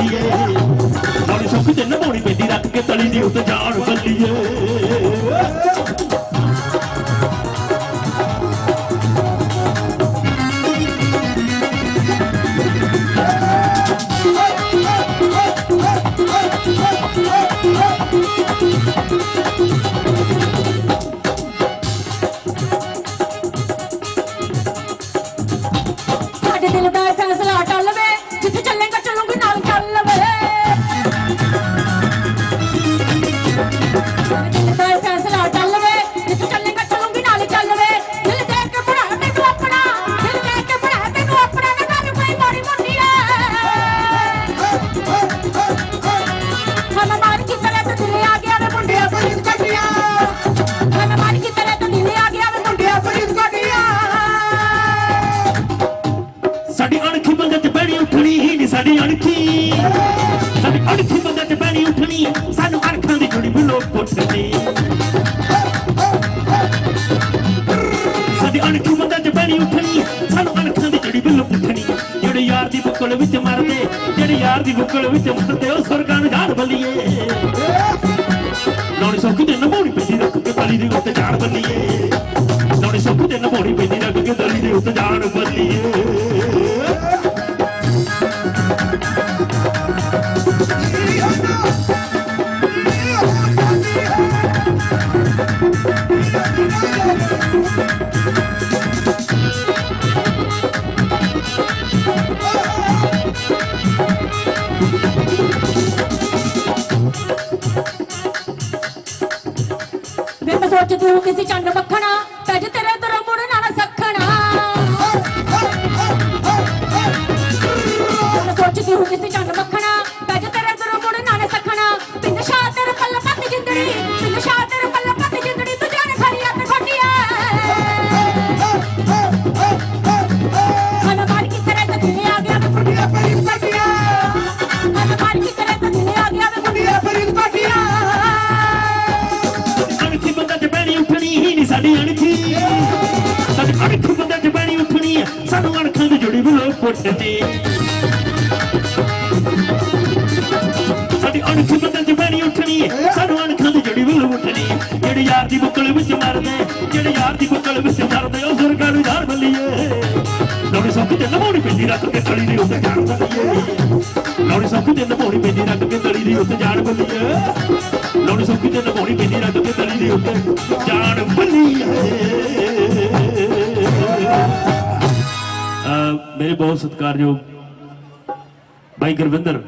ਬੱਲੀਏ ਨਾਲੇ ਸੁੱਖ ਤੇ ਨਭਾਉਣੀ ਪੈਂਦੀ ਰੱਖ ਕੇ ਤਲੀ ਦੀ ਉੱਤੇ ਜਾਣ ਬੱਲੀਏ ਸਾਡੀ ਅਣਖੀ ਬੰਦੇ ਤੇ ਬੈਣੀ ਉੱਠਣੀ ਹੀ ਨਹੀਂ ਸਾਡੀ ਅਣਖੀ। ਸਾਡੀ ਅਣਖੀ ਬੰਦੇ ਤੇ ਬੈਣੀ ਬੁੱਕਲ ਵਿੱਚ ਮਰਦੇ, ਜਿਹੜੀ ਯਾਰ ਦੀ ਬੁੱਕਲ ਵਿੱਚ ਮਰਦੇ, ਉਹ ਸੁਰਗਾਂ ਨੂੰ ਜਾਣ ਬੱਲੀਏ ਨੌਣੀ ਸੌਖੀ ਤੇ ਨਭਾਉਣੀ ਪੈਂਦੀ ਰੱਖ ਕੇ ਤਲੀ ਦੇ ਉੱਤੇ ਜਾਣ ਬੱਲੀਏ ਨੌਣੀ ਸੌਖੀ ਤੇ ਨਭਾਉਣੀ ਪੈਂਦੀ ਰੱਖ ਕੇ ਤਲੀ ਦੇ ਉੱਤੇ ਜਾਣ ਬੱਲੀਏ ਵੇ ਮੈਂ ਸੋਚਦੀ ਹੂੰ ਕਿਸੇ ਚੰਨ ਮੱਖਣਾ ਪੈਜ ਤੇਰੇ ਦਰ ਮੁੜਨਾ ਨਾ ਸਖਣਾ ਮੈਂ ਸੋਚਦੀ ਹੂੰ ਕਿਸੇ ਚੰਨ ਮੱਖਣਾ ਪੈਜ ਤੇਰੇ ਦਰ ਮੁੜਨਾ ਨਾ ਸਖਣਾ ਪਿੰਡ ਸ਼ਾਹ ਤੇਰੇ ਪੱਲ ਪੱਤ ਜਿੰਦੜੀ ਪਿੰਡ ਸ਼ਾਹ ਤੇਰੇ ਪੱਲ ਪੱਤ ਜਿੰਦੜੀ ਤੂੰ ਜਾਣ ਖਰੀ ਅੱਤ ਖੋਟੀਆ ਹਨ ਮਾਰ ਕੀ ਤੇਰੇ ਤੇ ਦਿਲ ਆ ਗਿਆ ਵੇ ਕੁੜੀਆ ਫਰੀਦ ਕੱਟਿਆ ਹਨ ਮਾਰ ਕੀ ਤੇਰੇ ਤੇ ਦਿਲ ਆ ਗਿਆ ਵੇ ਕੁੜੀਆ ਪੁੱਟਦੇ। ਸਾਡੀ ਅਣਖੀ ਬੰਦਾ ਚ ਉੱਠਣੀ ਸਾਨੂੰ ਅਣਖਾਂ ਦੀ ਜੁੜੀ ਵੀ ਉੱਠਣੀ ਜਿਹੜੇ ਯਾਰ ਦੀ ਬੁੱਕਲ ਵਿੱਚ ਮਰਦੇ, ਜਿਹੜੇ ਯਾਰ ਦੀ ਬੁੱਕਲ ਵਿੱਚ ਮਰਦੇ ਉਹ ਸਰਕਾਰ ਨੂੰ ਜਾਣ ਬੱਲੀਏ। ਲੋੜੀ ਸੌਖੀ ਤੇ ਨਭਾਉਣੀ ਪੈਂਦੀ, ਰੱਖ ਕੇ ਤਲੀ ਦੇ ਉੱਤੇ ਜਾਣ ਬੱਲੀਏ। ਲੋੜੀ ਸੌਖੀ ਤੇ ਨਭਾਉਣੀ ਪੈਂਦੀ, ਰੱਖ ਕੇ ਤਲੀ ਦੇ ਉੱਤੇ ਜਾਣ ਬੱਲੀਏ। ਲੋੜੀ ਸੌਖੀ ਤੇ ਨਭਾਉਣੀ ਪੈਂਦੀ, ਰੱਖ ਕੇ ਤਲੀ ਦੇ ਉੱਤੇ। ਮੇਰੇ ਬਹੁਤ ਸਤਿਕਾਰਯੋਗ ਭਾਈ ਗੁਰਵਿੰਦਰ